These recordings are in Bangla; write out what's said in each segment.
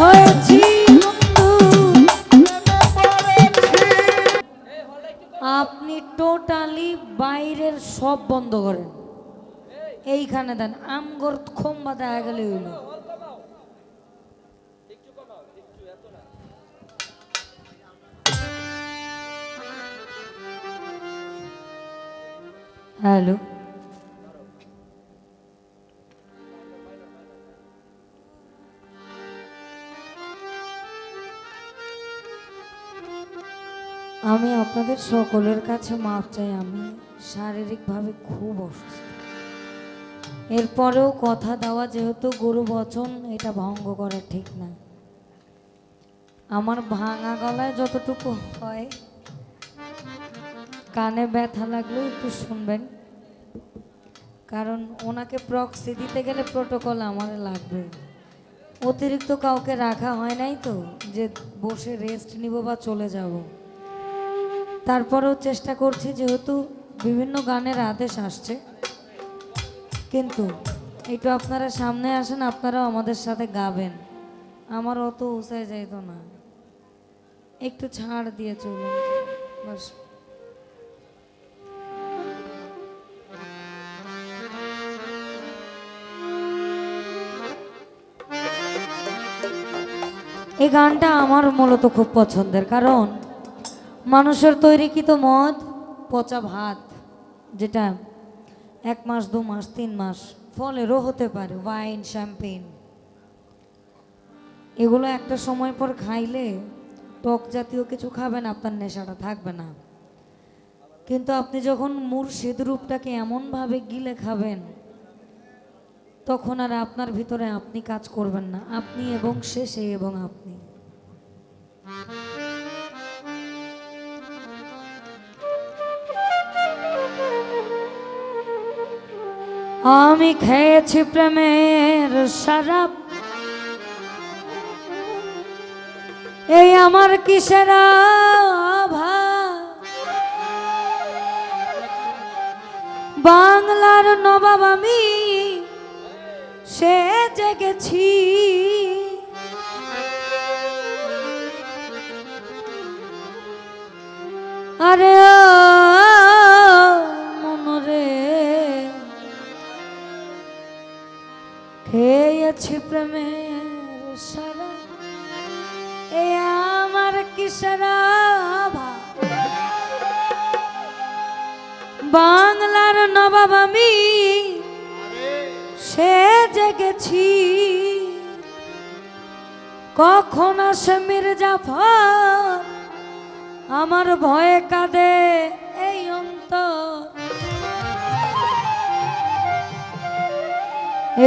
হয়েছি আপনি টোটালি বাইরের সব বন্ধ করেন। এইখানে দেন, আমগর খোম্বা দেখা গেলে হইল। হ্যালো। আমি আপনাদের সকলের কাছে মাপ চাই। আমি শারীরিকভাবে খুব অসুস্থ। এরপরেও কথা দেওয়া যেহেতু গুরু বচন এটা ভঙ্গ করা ঠিক না। আমার ভাঙা গলায় যতটুকু হয়, কানে ব্যথা লাগলেও একটু শুনবেন। কারণ ওনাকে প্রক্সি দিতে গেলে প্রোটোকল আমার লাগবে। অতিরিক্ত কাউকে রাখা হয় নাই তো, যে বসে রেস্ট নিব বা চলে যাব। তারপরেও চেষ্টা করছি যেহেতু বিভিন্ন গানের আদেশ আসছে। কিন্তু একটু আপনারা সামনে আসেন, আপনারাও আমাদের সাথে গাবেন। আমার অত উঁচায় যাইতো না। একটু ছাড় দিয়ে চলুন। বাস। এই গানটা আমার মূলত খুব পছন্দের, কারণ মানুষের তৈরিকৃত মদ, পচা ভাত, যেটা এক মাস, দু মাস, তিন মাস ফলেরও হতে পারে ওয়াইন শ্যাম্পেন এগুলো একটা সময় পর খাইলে টক জাতীয় কিছু খাবেন আপনার নেশাটা থাকবে না। কিন্তু আপনি যখন মুর্শিদ রূপটাকে এমনভাবে গিলে খাবেন, তখন আর আপনার ভিতরে আপনি কাজ করবেন না, আপনি এবং সে এবং আপনি। আমি খেয়েছি প্রেমের সারাপ এই আমার কিসের? বাংলার নবাব আমি সে জেগেছি আরে বাংলার নবাব আমি। সে জেগেছি। কখন আসে মির্জাফর? আমার ভয়ে কাঁদে এই অন্তর।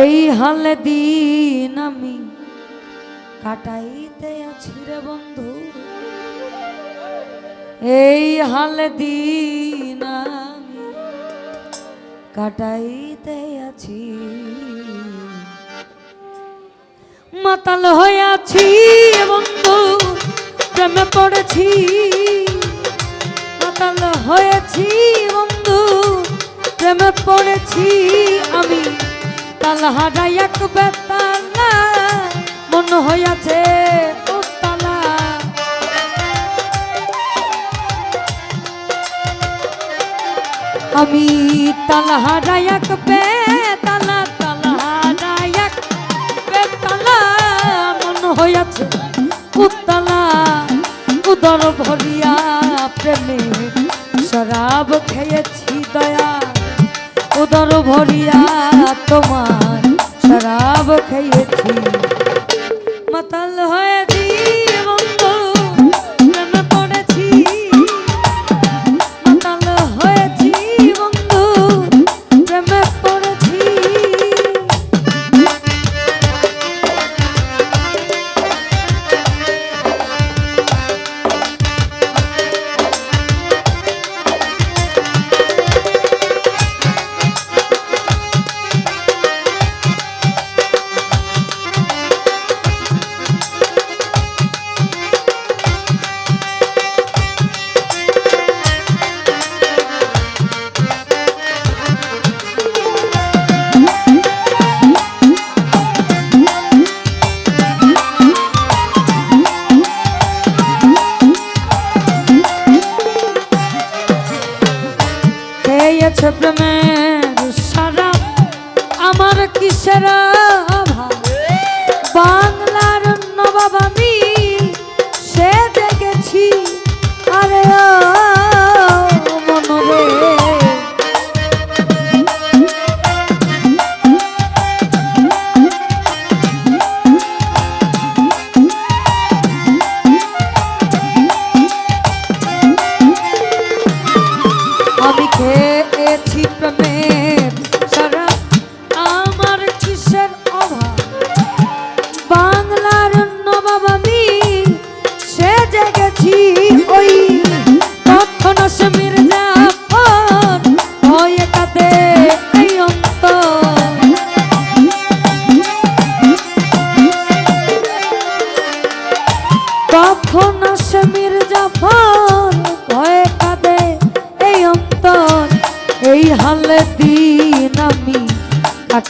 এই হালে দিন আমি কাটাইতে আছি রে বন্ধু। এই হালে দিন আমি কাটাইতে আছি। মাতাল হয়ে আছি বন্ধু, প্রেমে পড়েছি। মাতাল হয়েছি বন্ধু, প্রেমে পড়েছি আমি। তালহারা এক বেতালা, মন হইয়াছে আমি তালহারা পে, তালা, তালহারা পে, তালা, মন হইয়াছে উত্তালা। উদর ভরিয়া প্রেমে শরাব খেয়েছি দয়া। উদর ভরিয়া তোমার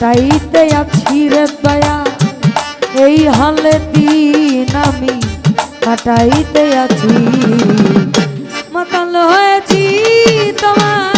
চাইতে আছি রে দয়া। এই হালে দিন আমি কাটাইতে আছি। মাতাল হয়েছি তোমার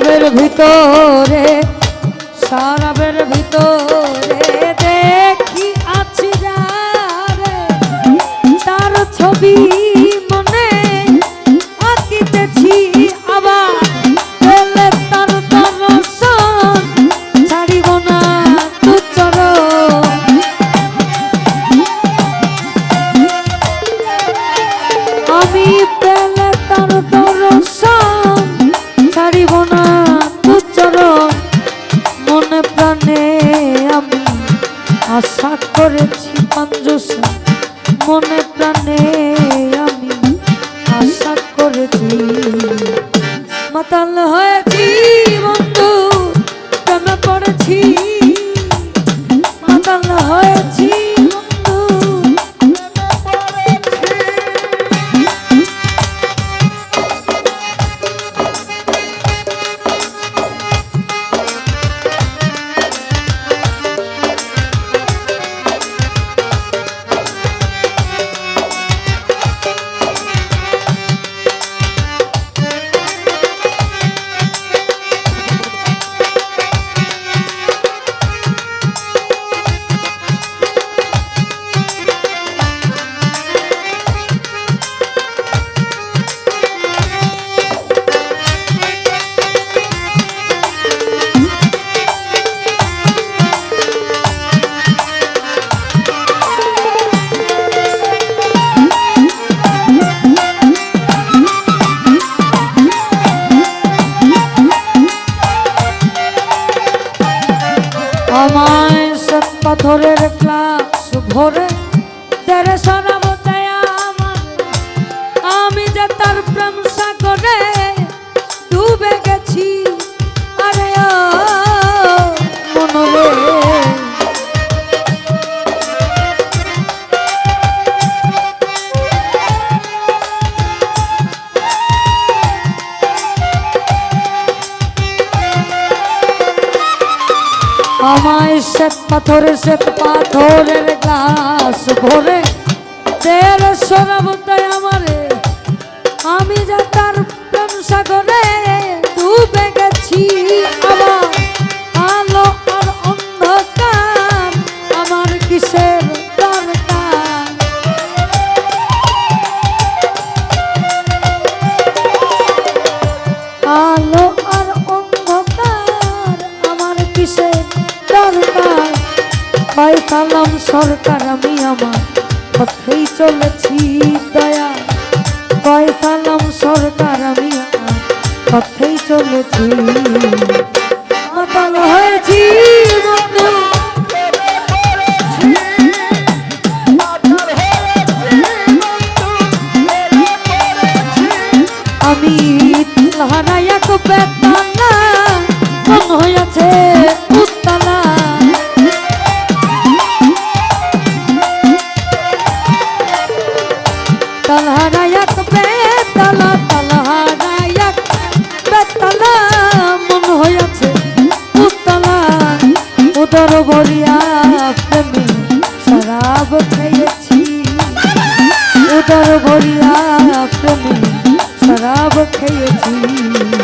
সারাবের ভিতরে সারাবের ভিতরে দেখি আছি যারে। তার ছবি দোষ মনে প্রাণে আমি যে তার ডুবে গেছি আমায় শ্বেত পাথরে শ্বেত পাথরের গাছ ভরে তেল সরব তাই আমারে। আমি যা তার প্রেম সাগরে ডুবে গেছি, আমার আলো আর অন্ধকার, আমার কিসের দরকার? আলো আর অন্ধকার, আমার কিসের দরকার? হয় সালাম সরকার আমি আমার পথেই চলেছি, দয়া। কয় সালাম সরকার আমি পথেই চলেছি। মাতাল হয়েছি বন্ধু। আমি হারাইয়া তো উদর বলিয়া প্রেমে শরাব খেয়েছি উদর ভরিয়া প্রেমে শরাব খেয়েছি